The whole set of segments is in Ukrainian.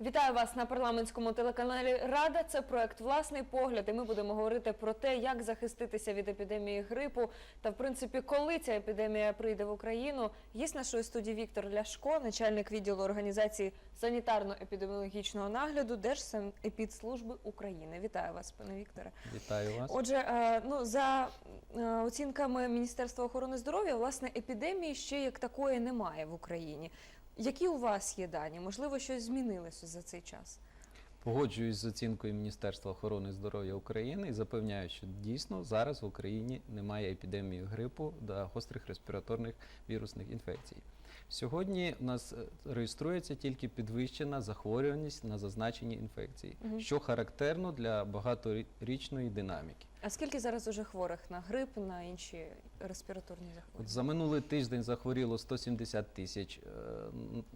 Вітаю вас на парламентському телеканалі Рада. Це проект Власний погляд. І ми будемо говорити про те, як захиститися від епідемії грипу та, в принципі, коли ця епідемія прийде в Україну. Є з нашої студії Віктор Ляшко, начальник відділу організації санітарно-епідеміологічного нагляду Держсанепідслужби України. Вітаю вас, пане Вікторе. Вітаю вас. Отже, е, ну за е, оцінками Міністерства охорони здоров'я, власне, епідемії ще як такої немає в Україні. Які у вас є дані? Можливо, щось змінилося за цей час? Погоджуюсь з оцінкою Міністерства охорони здоров'я України і запевняю, що дійсно зараз в Україні немає епідемії грипу та гострих респіраторних вірусних інфекцій. Сьогодні у нас е, реєструється тільки підвищена захворюваність на зазначені інфекції, угу. що характерно для багаторічної динаміки. А скільки зараз уже хворих на грип, на інші респіраторні От за минулий тиждень захворіло 170 тисяч е,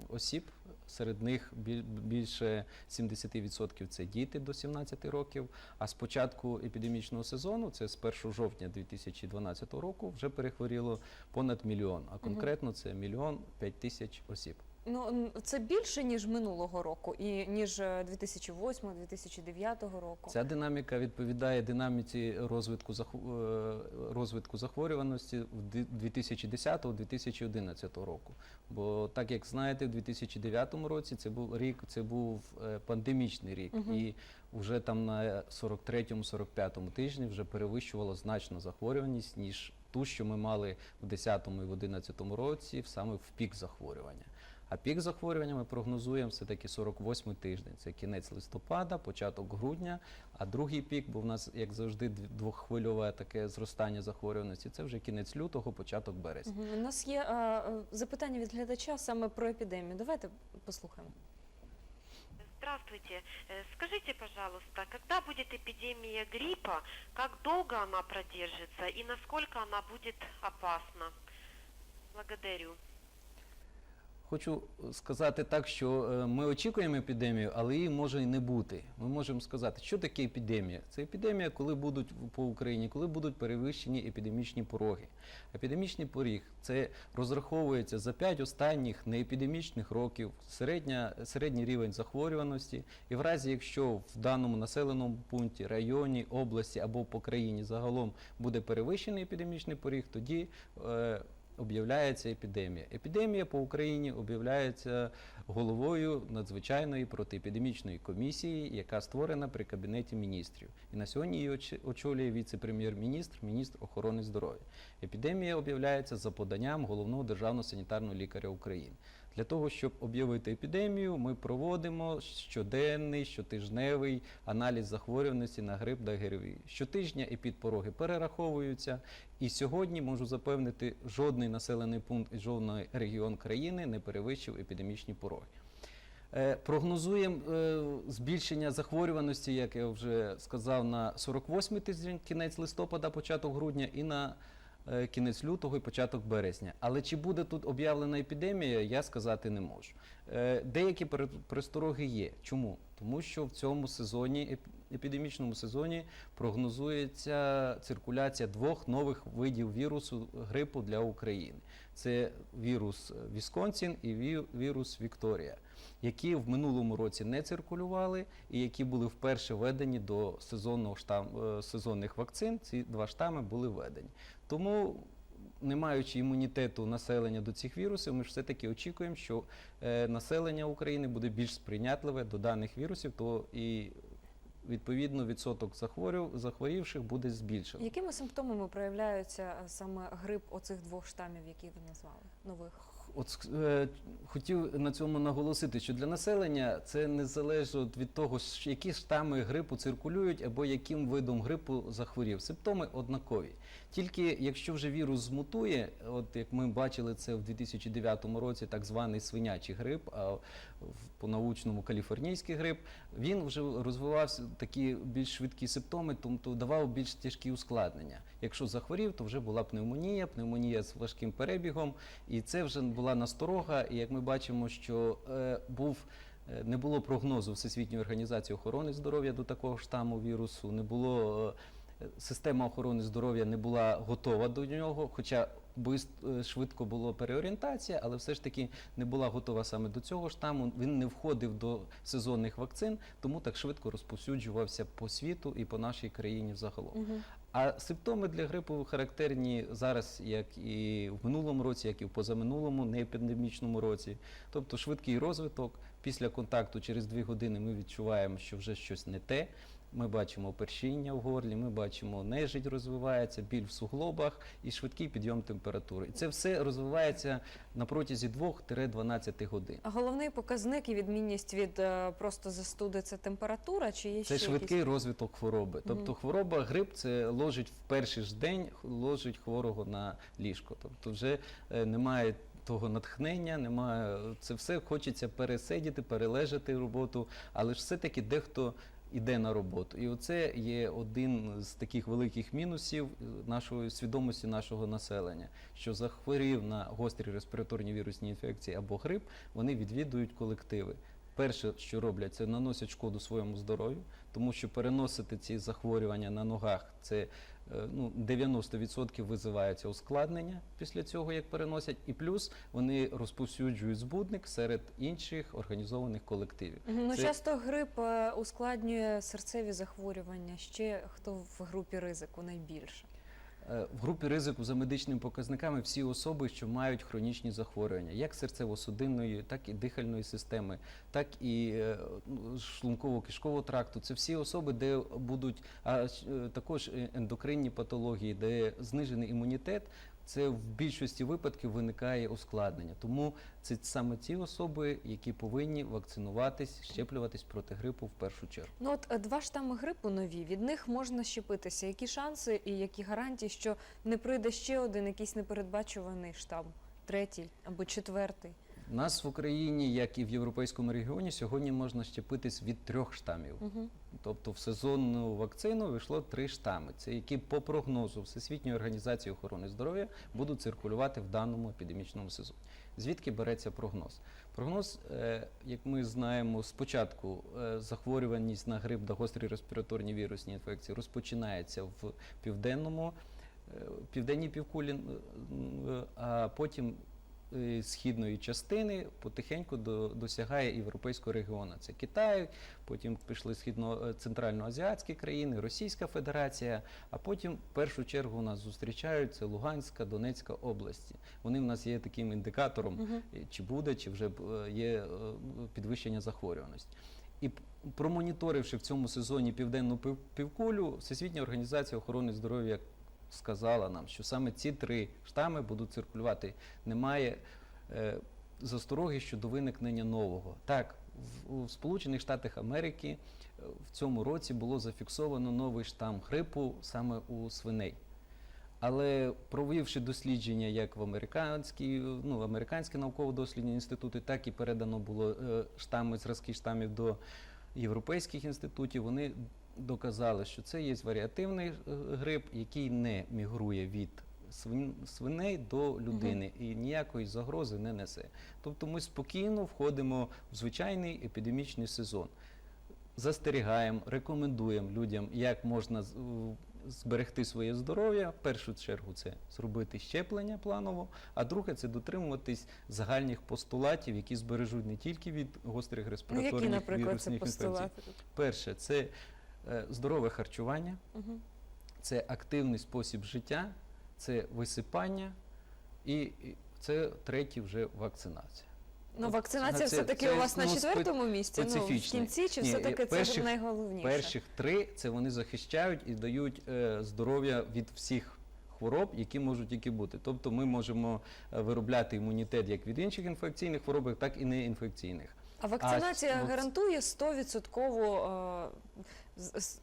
осіб. Серед них біль- більше 70% це діти до 17 років. А з початку епідемічного сезону, це з 1 жовтня 2012 року, вже перехворіло понад мільйон. А конкретно це мільйон 5 тисяч осіб. Ну це більше ніж минулого року, і ніж 2008-2009 року. Ця динаміка відповідає динаміці розвитку е, розвитку захворюваності в ди- 2010-2011 року. Бо так як знаєте, в 2009 році це був рік, це був е, пандемічний рік, Мгм. і вже там на 43-45 тижні вже перевищувало значно захворюваність ніж ту, що ми мали в 10 і в 11 році, саме в пік захворювання. А пік захворювання ми прогнозуємо все-таки 48 тиждень. Це кінець листопада, початок грудня. А другий пік, бо в нас, як завжди, двоххвильове таке зростання захворюваності. Це вже кінець лютого, початок березня. У нас є е, запитання від глядача саме про епідемію. Давайте послухаємо. Здравствуйте. Э, Скажите, пожалуйста, когда будет эпидемия гриппа, как долго она продержится и насколько она будет опасна? Благодарю. Хочу сказати так, що е, ми очікуємо епідемію, але її може і не бути. Ми можемо сказати, що таке епідемія? Це епідемія, коли будуть по Україні, коли будуть перевищені епідемічні пороги. Епідемічний поріг це розраховується за 5 останніх неепідемічних років, середня, середній рівень захворюваності. І в разі, якщо в даному населеному пункті, районі, області або по країні загалом буде перевищений епідемічний поріг, тоді е, об'являється епідемія. Епідемія по Україні об'являється головою надзвичайної протиепідемічної комісії, яка створена при кабінеті міністрів. І на сьогодні її оч- очолює віце-прем'єр-міністр, міністр охорони здоров'я. Епідемія об'являється за поданням головного державного санітарного лікаря України. Для того, щоб об'явити епідемію, ми проводимо щоденний, щотижневий аналіз захворюваності на грип та ГРВІ. Щотижня епідпороги перераховуються, і сьогодні можу запевнити, жодний населений пункт і жодний регіон країни не перевищив епідемічні пороги. Е, Прогнозуємо е, збільшення захворюваності, як я вже сказав, на 48 тиждень, кінець листопада, початок грудня і на кінець лютого і початок березня. Але чи буде тут об'явлена епідемія, я сказати не можу. Е, Деякі перестороги є. Чому? Тому що в цьому сезоні, епідемічному сезоні, прогнозується циркуляція двох нових видів вірусу грипу для України. Це вірус Вісконсін і вірус Вікторія, які в минулому році не циркулювали і які були вперше введені до е, сезонних вакцин. Ці два штами були введені. Тому, не маючи імунітету населення до цих вірусів, ми ж все-таки очікуємо, що е, населення України буде більш сприйнятливе до даних вірусів, то і відповідно відсоток захворів, захворівших буде збільшений. Якими симптомами проявляються е, саме грип оцих двох штамів, які ви назвали нових? От е, хотів на цьому наголосити, що для населення це не залежить від того, які штами грипу циркулюють або яким видом грипу захворів. Симптоми однакові. Тільки якщо вже вірус змутує, от як ми бачили це в 2009 році, так званий свинячий грип, а в- по-научному каліфорнійський грип, він вже розвивався такі більш швидкі симптоми, тобто давав більш тяжкі ускладнення. Якщо захворів, то вже була пневмонія, пневмонія з важким перебігом, і це вже була насторога. І як ми бачимо, що е, був е, не було прогнозу Всесвітньої організації охорони здоров'я до такого штаму вірусу, не було. е, система охорони здоров'я не була готова до нього, хоча швидко була переорієнтація, але все ж таки не була готова саме до цього штаму. Він не входив до сезонних вакцин, тому так швидко розповсюджувався по світу і по нашій країні взагалом. Мгм. А симптоми для грипу характерні зараз, як і в минулому році, як і в позаминулому неепідемічному році. Тобто швидкий розвиток. Після контакту через дві години ми відчуваємо, що вже щось не те. Ми бачимо першіння в горлі, ми бачимо нежить розвивається, біль в суглобах і швидкий підйом температури. І це все розвивається на протязі 2-12 годин. А головний показник і відмінність від е, просто застуди це температура, чи є Це ще швидкий якісь? розвиток хвороби. Тобто хвороба, грип це ложить в перший ж день, ложить хворого на ліжко. Тобто вже е, немає того натхнення, немає це все хочеться пересидіти, перележати роботу, але ж все-таки дехто іде на роботу. І оце є один з таких великих мінусів е, нашої свідомості нашого населення, що захворів на гострі респіраторні вірусні інфекції або грип, вони відвідують колективи. Перше, що роблять, це наносять шкоду своєму здоров'ю, тому що переносити ці захворювання на ногах це ну, 90% визивається ускладнення після цього, як переносять, і плюс вони розповсюджують збудник серед інших організованих колективів. Ну, Це- часто грип е, ускладнює серцеві захворювання. Ще хто в групі ризику найбільше? Е, В групі ризику за медичними показниками всі особи, що мають хронічні захворювання, як серцево-судинної, так і дихальної системи, так і е, ну, шлунково-кишкового тракту. Це всі особи, де будуть а е, також ендокринні патології, де знижений імунітет. Це в більшості випадків виникає ускладнення. Тому це саме ті особи, які повинні вакцинуватись, щеплюватись проти грипу в першу чергу. Ну от е, два штами грипу нові. Від них можна щепитися. Які шанси і які гарантії, що не прийде ще один якийсь непередбачуваний штам, третій або четвертий? У нас в Україні, як і в європейському регіоні, сьогодні можна щепитись від трьох штамів. Угу. Тобто в сезонну вакцину вийшло три штами. Це які по прогнозу Всесвітньої організації охорони здоров'я будуть циркулювати в даному епідемічному сезоні. Звідки береться прогноз? Прогноз, е, як ми знаємо, спочатку е, захворюваність на грип та гострі респіраторні вірусні інфекції розпочинається в південному, е, південній півкулі, а потім східної частини потихеньку до, досягає європейського регіону. Це Китай, потім пішли східно е, центральноазіатські країни, Російська Федерація, а потім в першу чергу у нас зустрічають це Луганська, Донецька області. Вони в нас є таким індикатором, е, чи буде, чи вже е, є е, підвищення захворюваності. І промоніторивши в цьому сезоні південну півкулю, Всесвітня організація охорони здоров'я сказала нам, що саме ці три штами будуть циркулювати. Немає е, застороги щодо виникнення нового. Так, в, у Сполучених Штатах Америки е, в цьому році було зафіксовано новий штам грипу саме у свиней. Але провівши дослідження як в американські, ну, американські науково-дослідні інститути, так і передано було е, штами, зразки штамів до європейських інститутів, вони доказали, що це є варіативний е, грип, який не мігрує від свиней до людини і ніякої загрози не несе. Тобто ми спокійно входимо в звичайний епідемічний сезон. Застерігаємо, рекомендуємо людям, як можна зберегти своє здоров'я. В першу чергу це зробити щеплення планово, а друге це дотримуватись загальних постулатів, які збережуть не тільки від гострих Ну респіраторних які, вірусних інфекцій. Перше, це здорове харчування, Угу. це активний спосіб життя, це висипання і це третє вже вакцинація. Ну, вакцинація це- все-таки це, у вас на ну, четвертому місці. Ну, в кінці чи все-таки це перших- найголовніше? Перших три це вони захищають і дають е, здоров'я від всіх хвороб, які можуть тільки бути. Тобто ми можемо е, виробляти імунітет як від інших інфекційних хвороб, так і неінфекційних. А вакцинація А, гарантує 100% е, з- з-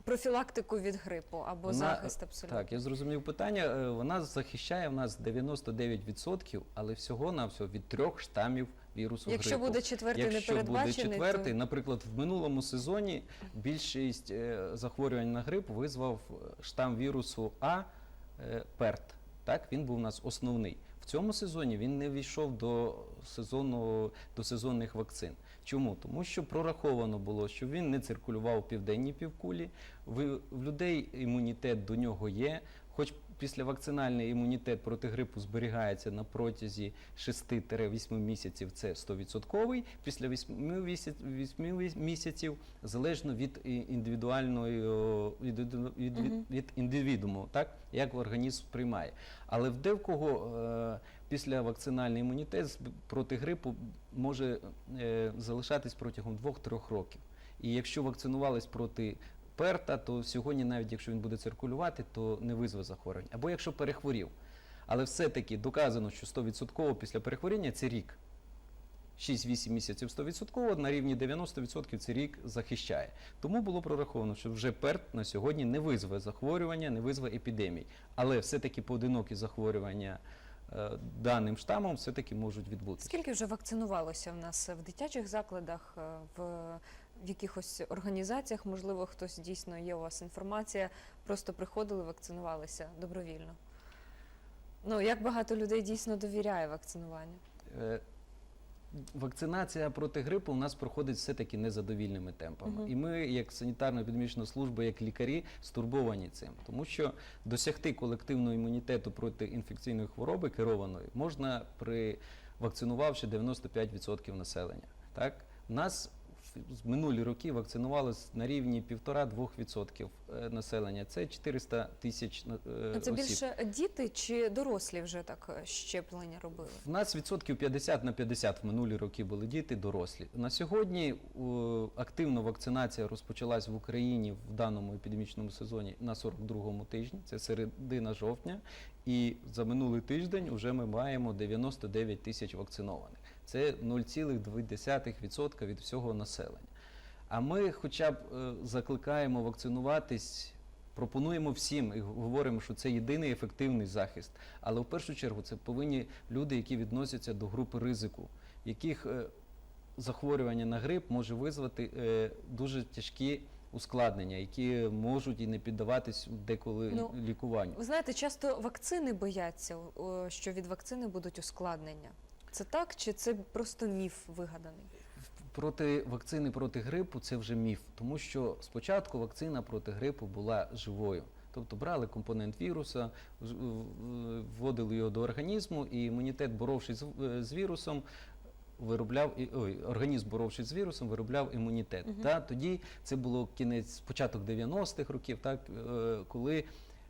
профілактику від грипу або Вона- захист абсолютно. Так, я зрозумів питання. Е, Вона захищає в нас 99%, але всього на всього від трьох штамів вірусу Якщо грипу. буде четвертий Якщо буде четвертий, то... наприклад, в минулому сезоні більшість е, захворювань на грип визвав е, штам вірусу А ПЕРТ. Так, він був у нас основний. В цьому сезоні він не війшов до сезонного до сезонних вакцин. Чому? Тому що прораховано було, що він не циркулював в південній півкулі. В людей імунітет до нього є. Хоч післявакцинальний імунітет проти грипу зберігається на протязі 6-8 місяців, це 100%. Після 8 місяців, залежно від індивідуальної від, від, від, від індивідуму, так як організм приймає. Але в декого е, після вакцинальний імунітет проти грипу може е, залишатись протягом 2-3 років. І якщо вакцинувались проти перта, то сьогодні, навіть якщо він буде циркулювати, то не визве захворювання. Або якщо перехворів. Але все-таки доказано, що 100% після перехворіння це рік. 6-8 місяців 100%, на рівні 90% це рік захищає. Тому було прораховано, що вже ПЕРТ на сьогодні не визве захворювання, не визве епідемій. Але все-таки поодинокі захворювання е, даним штамом все-таки можуть відбутися. Скільки вже вакцинувалося в нас в дитячих закладах, е, в, в якихось організаціях? Можливо, хтось дійсно є у вас інформація, просто приходили, вакцинувалися добровільно. Ну, як багато людей дійсно довіряє вакцинуванню? Е, Вакцинація проти грипу у нас проходить все-таки незадовільними темпами. Мгм. І ми, як санітарно-епідемічна служба, як лікарі, стурбовані цим. Тому що досягти колективного імунітету проти інфекційної хвороби керованої можна при вакцинувавши 95% населення. Так? У нас з минулі роки вакцинувалось на рівні 1,5-2% е, населення. Це 400 тисяч е, А це більше діти чи дорослі вже так е, щеплення робили? В нас відсотків 50 на 50 в минулі роки були діти, дорослі. На сьогодні активно вакцинація розпочалась в Україні в даному епідемічному сезоні на 42-му тижні, це середина жовтня. І за минулий тиждень вже ми маємо 99 тисяч вакцинованих. Це 0,2% від всього населення. А ми хоча б е, закликаємо вакцинуватись, пропонуємо всім і говоримо, що це єдиний ефективний захист. Але в першу чергу це повинні люди, які відносяться до групи ризику, яких е, захворювання на грип може визвати е, дуже тяжкі ускладнення, які можуть і не піддаватись деколи Ну, лікуванню. Ви знаєте, часто вакцини бояться, що від вакцини будуть ускладнення. Це так, чи це просто міф вигаданий? Проти вакцини проти грипу це вже міф, тому що спочатку вакцина проти грипу була живою. Тобто брали компонент віруса, вводили його до організму, і імунітет, боровшись з, е, вірусом, виробляв ой, організм, боровшись з вірусом, виробляв імунітет. Мгм. Та тоді це було кінець початок 90-х років, так е, коли.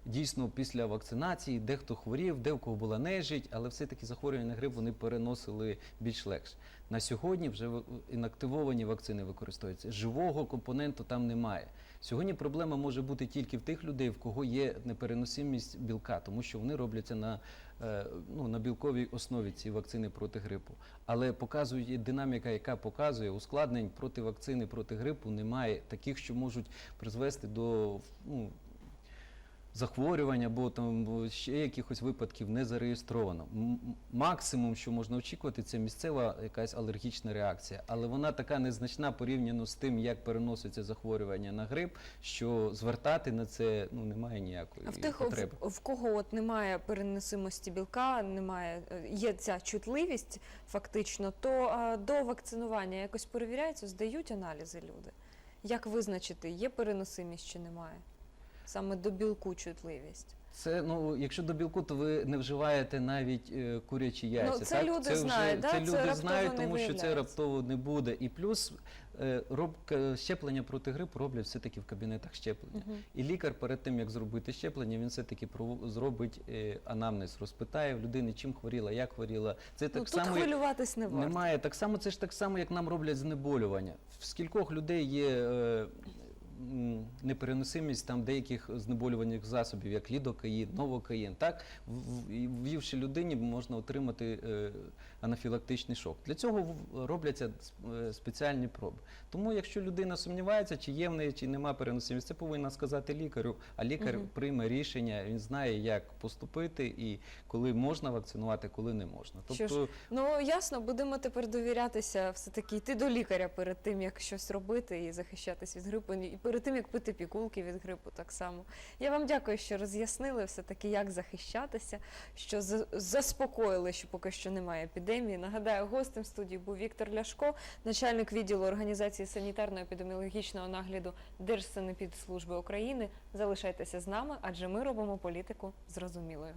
Дійсно, після вакцинації дехто хворів, де в кого була нежить, але все-таки захворювання на грип вони переносили більш легше. На сьогодні вже інактивовані вакцини використовуються. Живого компоненту там немає. Сьогодні проблема може бути тільки в тих людей, в кого є непереносимість білка, тому що вони робляться на, е, ну, на білковій основі ці вакцини проти грипу. Але показує динаміка, яка показує ускладнень проти вакцини проти грипу, немає таких, що можуть призвести до ну, захворювань або там ще якихось випадків не зареєстровано. Максимум, що можна очікувати, це місцева якась алергічна реакція, але вона така незначна порівняно з тим, як переноситься захворювання на грип, що звертати на це ну немає ніякої А в тих, потреби. в, в кого от немає переносимості білка, немає е, є ця чутливість фактично, то а, до вакцинування якось перевіряється, здають аналізи люди. Як визначити, є переносимість чи немає? Саме до білку чутливість. Це ну, якщо до білку, то ви не вживаєте навіть е, курячі яйця. Ну, це так? люди це вже, знають, да? це люди раптово знають, не тому що це виявляється. раптово не буде. І плюс е, роб, к- щеплення проти грипу роблять все-таки в кабінетах щеплення. І лікар перед тим, як зробити щеплення, він все-таки пров- зробить е, анамнез, розпитає в людини, чим хворіла, як хворіла. Це Ну, так тут само. як- хвилюватись не варто. Немає так само, це ж так само, як нам роблять знеболювання. В скількох людей є е, непереносимість там деяких знеболювальних засобів, як лідокаїн, новокаїн. Так, ввівши людині, можна отримати е, анафілактичний шок. Для цього робляться е, спеціальні проби. Тому, якщо людина сумнівається, чи є в неї, чи нема переносимості, це повинна сказати лікарю. А лікар Мгм. прийме рішення, він знає, як поступити і коли можна вакцинувати, коли не можна. Що ж, Тобто Ну ясно, будемо тепер довірятися, все таки йти до лікаря перед тим, як щось робити і захищатись від грипу, і перед тим як пити пікулки від грипу, так само. Я вам дякую, що роз'яснили все таки, як захищатися, що за- заспокоїли, що поки що немає епідемії. Нагадаю, гостем студії був Віктор Ляшко, начальник відділу організації санітарно-епідеміологічного нагляду Держсанепідслужби України. Залишайтеся з нами, адже ми робимо політику зрозумілою.